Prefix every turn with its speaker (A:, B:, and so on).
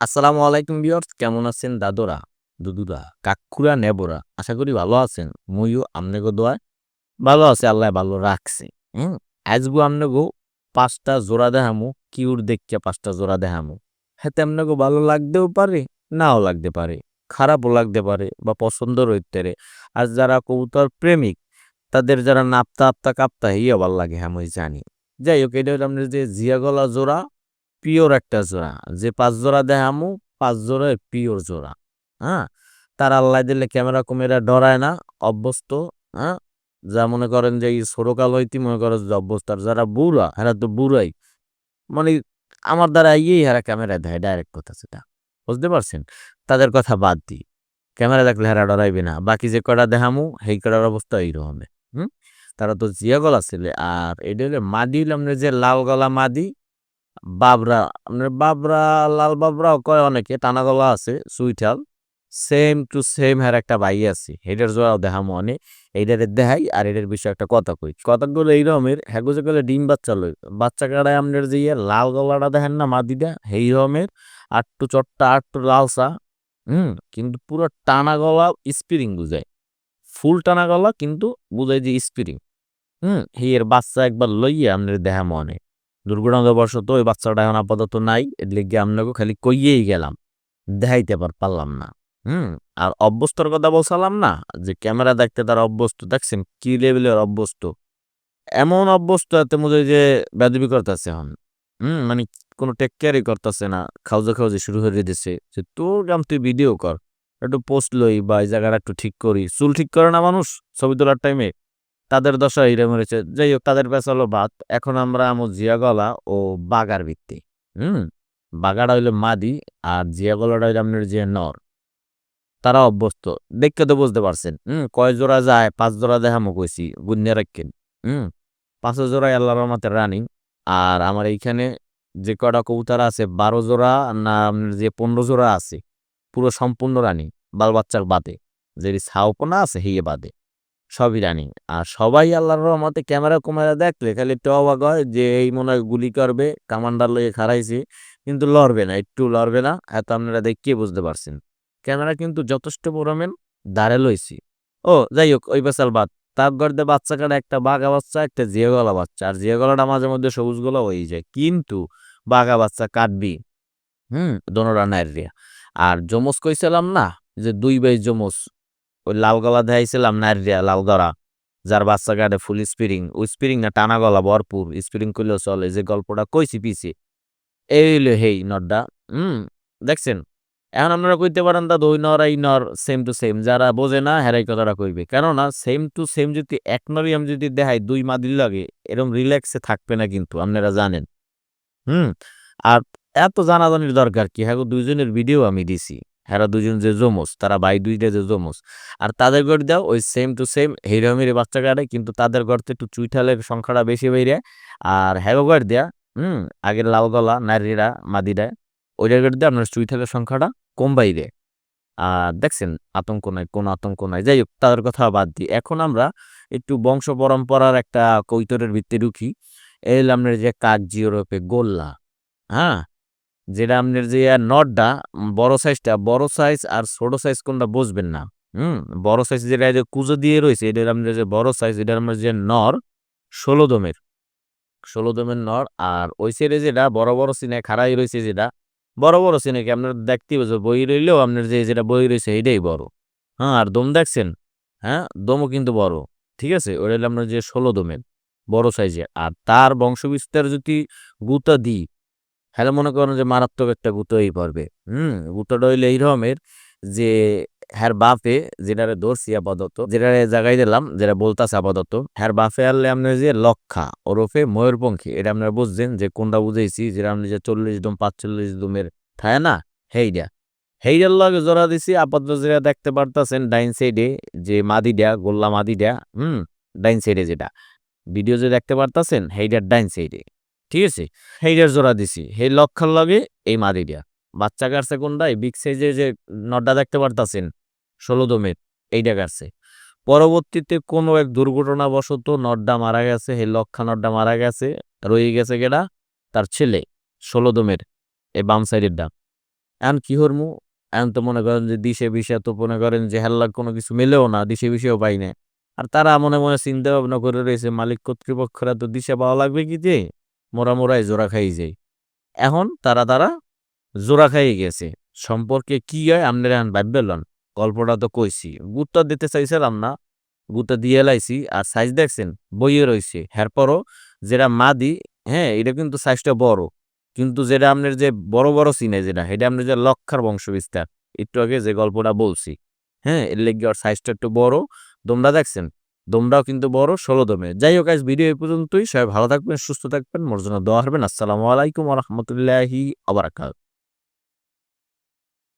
A: আসসালামু আলাইকুম ভিউয়ার্স, কেমন আছেন দাদুরা, দুদুরা, কাকুরা, নেবরা? আশা করি ভালো আছেন। মইও আমনেগো দোয়া ভালো আছে, আল্লাহ ভালো রাখছে। হুম আজবু আমনেগো পাঁচটা জোড়া দেখামু কিউর দেখিয়া পাঁচটা জোড়া দেখামু। হেতে আমনেগো ভালো লাগতেও পারে, নাও লাগতে পারে, খারাপও লাগতে পারে বা পছন্দ রইতে আর যারা কবুতর প্রেমিক, তাদের যারা নাপতা আপতা কাপ্তা হিয়া ভালো লাগে হ্যাঁ জানি। যাই হোক, এটা আপনার যে জিয়াগলা জোড়া পিওর একটা জোড়া। যে পাঁচ জোড়া দেখামু, পাঁচ জোড়ায় পিওর জোড়া হ্যাঁ? তার আল্লাহ দিলে ক্যামেরা কুমেরা ডরায় না, অভ্যস্ত হ্যাঁ? যা মনে করেন যে এই ছোটকাল হইতে মনে করেন যে অভ্যস্ত। আর যারা বুড়া, হেরা তো বুড়াই। মানে আমার দ্বারা ইয়েই হেরা ক্যামেরা দেয় ডাইরেক্ট কথা সেটা। বুঝতে পারছেন? তাদের কথা বাদ দিই। ক্যামেরা দেখলে হেরা ডরাইবে না। বাকি যে কটা দেখামু, সেই কটার অবস্থা এইরকম হুম? তারা তো জিয়া গলা ছিল আর এটা হলে মাদি হইলে আপনার যে লাল গলা মাদি বাবরা আপনার বাবরা, লাল বাবরাও কয় অনেকে টানা গলা আছে, সুইঠাল। সেম টু সেম হ্যার একটা ভাই আছে, হেডের জোড়াও দেখামো অনেক এইটারে দেখাই আর এটার বিষয়ে একটা কথা কই। কথাগুলো এই রকমের হ্যাগুজে গেলে ডিম বাচ্চা লই, বাচ্চা কাটায় আপনার যে ইয়ে লাল গলাটা দেখেন না মাদিটা সেই রকমের, আটটু চট্টা, আটটু লালসা, হুম, কিন্তু পুরো টানা গলা স্পিরিং বুঝায়। ফুল টানা গলা কিন্তু বুঝায় যে স্পিরিং, হুম এর বাচ্চা একবার লইয়া আপনার দেখা মনে। দুর্ঘটনাবশত ওই বাচ্চাটা এখন আপাতত নাই। এর লিগে আপনাকে খালি কইয়েই গেলাম, দেখাইতে পার, পারলাম না। হুম, আর অভ্যস্তর কথা বলছিলাম না, যে ক্যামেরা দেখতে তার অভ্যস্ত, দেখছেন কি লেভেলের অভ্যস্ত? এমন অভ্যস্ত এতে মধ্যে যে বেদবি করতেছে এখন। হুম মানে কোনো টেক কেয়ারই করতেছে না খাউজে খাউজে শুরু হয়ে দিছে। যে তোর গ্রাম তুই ভিডিও কর, একটু পোস্ট লই বা এই জায়গাটা একটু ঠিক করি। চুল ঠিক করে না মানুষ, ছবি তোলার টাইমে তাদের দশা হিরে মরেছে যাই হোক তাদের পেছে হলো বাদ এখন আমরা আমো জিয়াগলা ও বাগার ভিত্তি, হুম? বাগাটা হইল মাদি আর জিয়াগলাটা হইল আপনার যে নর। তারা অভ্যস্ত। দেখতে তো বুঝতে পারছেন, হুম? কয় জোড়া যায়, পাঁচ জোড়া দেখামো কইছি গুন্যা রাখেন, হুম? পাঁচ জোড়া আল্লাহ রহমতে রানিং। আর আমার এইখানে যে কটা কবুতর আছে, বারো জোড়া না আপনার যে পনেরো জোড়া আছে, পুরো সম্পূর্ণ রানিং, বাল বাচ্চার বাদে। যে ছাউপনা আছে হিয়ে বাদে। সবই রানিং আর সবাই আল্লাহর রহমতে ক্যামেরা কুমারা দেখলে খালি একটু অবাক হয় যে এই মনে হয় গুলি করবে, কামান্ডার লয়ে খারাইছে কিন্তু লড়বে না, একটু লড়বে না, এত আপনারা দেখিয়ে বুঝতে পারছেন? ক্যামেরা কিন্তু যথেষ্ট পরিমাণ দাঁড়ে লইছি। ও, যাই হোক, ওই বেসাল বাদ। তার গর্দে বাচ্চা কাটা একটা বাঘা বাচ্চা, একটা জিয়ে গলা বাচ্চা, আর জিয়ে গলাটা মাঝে মধ্যে সবুজ গলা হয়ে যায়, কিন্তু বাঘা বাচ্চা কাটবি। হুম, দোনোরা নাইরিয়া আর জমস কইছিলাম না যে দুই বাই জমস ওই লাল গলা দেখাইছিলাম নাইরিয়া লাল গলা। যার বাচ্চা কাটে ফুল স্পিরিং ওই স্পিরিং না টানা গলা ভরপুর। স্পিরিং করলেও চলে, যে গল্পটা কইছি পিছি। এই হইল হেই নরটা হুম, দেখছেন? এখন আপনারা কইতে পারেন দা দুই নর এই নর সেম টু সেম যারা বোঝে না, হেরাই কথাটা কইবে। কেননা সেম টু সেম যদি এক নরই আমি যদি দেখাই দুই মাদির লাগে এরকম রিল্যাক্সে থাকবে না কিন্তু, আপনারা জানেন। হুম, আর এত জানাজানির দরকার কি? হ্যাঁ দুইজনের ভিডিও আমি দিছি। হ্যাঁ দুজন যে জমস তারা বাই দুইটা যে জমস আর তাদের ঘর দাও ওই সেম টু সেম হিরোমির বাচ্চা কাটে, কিন্তু তাদের ঘরতে একটু চুইঠালের সংখ্যাটা বেশি বেরিয়ে, আর হ্যাগো ঘর দেয়া, হুম, আগের লাল গলা নারীরা মাদিরা, ওইটার ঘর দিয়ে আপনার চুইঠালের সংখ্যাটা কম বাইরে আর দেখছেন, আতঙ্ক নাই, কোন আতঙ্ক নাই। যাই হোক, তাদের কথা বাদ দিই। এখন আমরা একটু বংশ পরম্পরার একটা কৈতরের ভিত্তি ঢুকি এই আপনার যে কাক জিওরপে গোল্লা হ্যাঁ? যেটা আপনার যে নটটা, বড় সাইজটা বড় সাইজ আর ছোট সাইজ কোনটা বুঝবেন না। হুম? বড় সাইজ যেটা যে কুজো দিয়ে রয়েছে, এটা আপনার যে বড় সাইজ এটা আপনার যে নর, ষোলো দমের। ষোলো দমের নর আর ওই সাইডে যেটা বড় বড় সিনে খাড়াই রয়েছে যেটা, বড় বড় সিনে কি আপনার দেখতে পাচ্ছ বই রইলেও আপনার যে যেটা বই রয়েছে এটাই বড়। হ্যাঁ আর দম দেখছেন? হ্যাঁ দমও কিন্তু বড়। ঠিক আছে? ওটা আপনার যে ষোলো দমের, বড় সাইজের আর তার বংশবিস্তার যদি গুতা দিই হ্যালো মনে করেন যে মারাত্মক একটা গুতোই পড়বে। হুম, গুতোটা হইলে এই রকমের যে হ্যার বাপে যেটারে ধরছি আপাতত, যেটারে জায়গায় দিলাম, যেটা বলতাছে আপাতত, হ্যার বাপে আনলে আপনার যে লক্ষা, ওরফে ময়ূরপঙ্খী, এটা আপনারা বুঝছেন যে কোনটা বুঝেছি যেটা আপনি যে চল্লিশ দম, পাঁচচল্লিশ দমের থাকে না? হেইডা। হেইডার লগে জোড়া দিছি, আপাতত যেটা দেখতে পারতাছেন ডাইন সাইডে যে মাদিডা গোল্লা মাদিডা হুম, ডাইন সাইডে যেটা। ভিডিও যে দেখতে পারতাছেন, হেইডার ডাইন সাইডে। ঠিক আছে? হেইডার জোড়া দিছি। হেই লক্ষার লগে এই মাদিডা বাচ্চা কাটছে কোনটা? এই বিগ সাইজে যে নড্ডা দেখতে পারতাছেন? ষোলো দমের। এইটা কাটছে। পরবর্তীতে কোনো এক দুর্ঘটনাবশত নড্ডা মারা গেছে হে লক্ষা নড্ডা মারা গেছে, রয়ে গেছে কেডা? তার ছেলে, ষোলো দমের, এই বাম সাইডের ডাক। এখন কি হরমু? এখন তো মনে করেন যে দিশে বিষে তো মনে করেন যে হেল্লা কোনো কিছু মেলেও না, দিশে বিষেও পাই না। আর তারা মনে মনে চিন্তা ভাবনা করে রয়েছে, মালিক কর্তৃপক্ষরা তো দিশে পাওয়া লাগবে কি যে? মোরা মোরাই জোড়া খাই যাই। এখন তারা তারা জোড়া খাই গেছে। সম্পর্কে কি হয় আপনারা এখন ভাববে লন। গল্পটা তো কইছি। গুরুত্ব দিতে চাইছিলাম না। গুরুত্ব দিয়ে লাইছি আর সাইজ দেখছেন, বইয়ে রয়েছে এরপরও যেটা মা মাদি হ্যাঁ এটা কিন্তু সাইজটা বড়। কিন্তু যেটা আপনার যে বড় বড় সিনে যেটা এটা আপনার যে লক্ষার বংশ বিস্তার একটু আগে যে গল্পটা বলছি হ্যাঁ এর লেগে ওর সাইজটা একটু বড়। দমটা দেখছেন দমটাও কিন্তু বড়, ষোলো দমে। যাই হোক আজ ভিডিও এই পর্যন্তই। সবাই ভালো থাকবেন, সুস্থ থাকবেন, মর্যাদা দেওয়া হবেন আসসালামু আলাইকুম রহমতুল্লাহি আবরাকাত